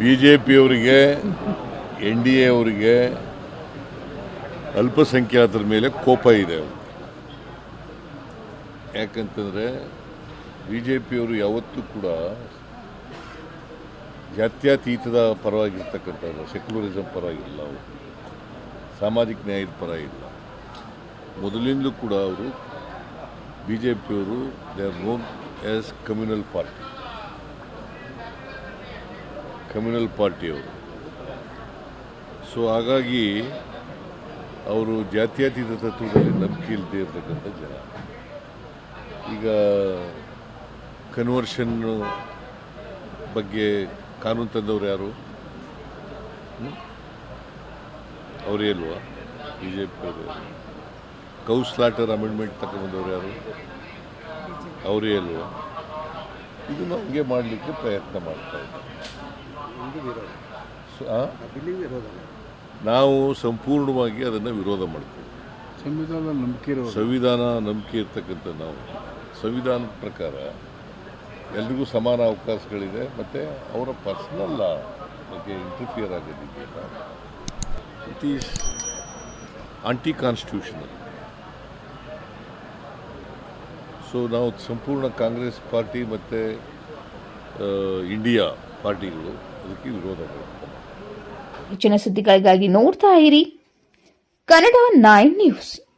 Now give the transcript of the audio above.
B J ಪಿಯವರಿಗೆ N D A ಅವರಿಗೆ ಅಲ್ಪಸಂಖ್ಯಾತರ ಮೇಲೆ ಕೋಪ ಇದೆ. ಯಾಕಂತಂದರೆ ಬಿ ಜೆ ಪಿಯವರು ಯಾವತ್ತೂ ಕೂಡ ಜಾತ್ಯತೀತದ ಪರವಾಗಿರ್ತಕ್ಕಂಥದ್ದು ಸೆಕ್ಯುಲರಿಸಮ್ ಪರವಾಗಿಲ್ಲ ಅವರು. ಸಾಮಾಜಿಕ ನ್ಯಾಯದ ಪರ ಇಲ್ಲ. ಮೊದಲಿಂದಲೂ ಕೂಡ ಅವರು ಬಿ ಜೆ ಪಿಯವರು they are known as communal party. Communal ಪಾರ್ಟಿಯವರು so ಹಾಗಾಗಿ ಅವರು ಜಾತ್ಯತೀತ ತತ್ವದಲ್ಲಿ ನಂಬಿಕೆ ಇಲ್ಲದೆ ಇರತಕ್ಕಂಥ ಜನ. ಈಗ ಕನ್ವರ್ಷನ್ ಬಗ್ಗೆ ಕಾನೂನು ತಂದವರು ಯಾರು? ಅವರೇ ಅಲ್ವಾ? ಬಿ ಜೆ ಪಿ ಅವರು ಕೌಸ್ಲಾಟರ್ ಅಮೆಂಡ್ಮೆಂಟ್ ತಗೊಂಬಂದವ್ರು ಯಾರು? ಅವರೇ ಅಲ್ವಾ? ಇದನ್ನು ಹಂಗೆ ಮಾಡಲಿಕ್ಕೆ ಪ್ರಯತ್ನ ಮಾಡ್ತಾ ಇದ್ದಾರೆ? ನಾವು ಸಂಪೂರ್ಣವಾಗಿ ಅದನ್ನು ವಿರೋಧ ಮಾಡ್ತೀವಿ. ಸಂವಿಧಾನ ನಂಬಿಕೆ ಸಂವಿಧಾನ ನಂಬಿಕೆ ಇರ್ತಕ್ಕಂಥ ನಾವು. ಸಂವಿಧಾನದ ಪ್ರಕಾರ ಎಲ್ರಿಗೂ ಸಮಾನ ಅವಕಾಶಗಳಿದೆ ಮತ್ತು ಅವರ ಪರ್ಸನಲ್ ಬಗ್ಗೆ interfere ಆಗೋದಿದೆಯಲ್ಲ it is anti constitutional so ನಾವು ಸಂಪೂರ್ಣ ಕಾಂಗ್ರೆಸ್ ಪಾರ್ಟಿ ಮತ್ತು ಇಂಡಿಯಾ ಪಾರ್ಟಿಗಳು ಅದಕ್ಕೆ ವಿರೋಧ ಮಾಡ್ತಾರೆ. ಹೆಚ್ಚಿನ ಸುದ್ದಿಗಳಿಗಾಗಿ ನೋಡ್ತಾ ಇರಿ. Kannada nine news.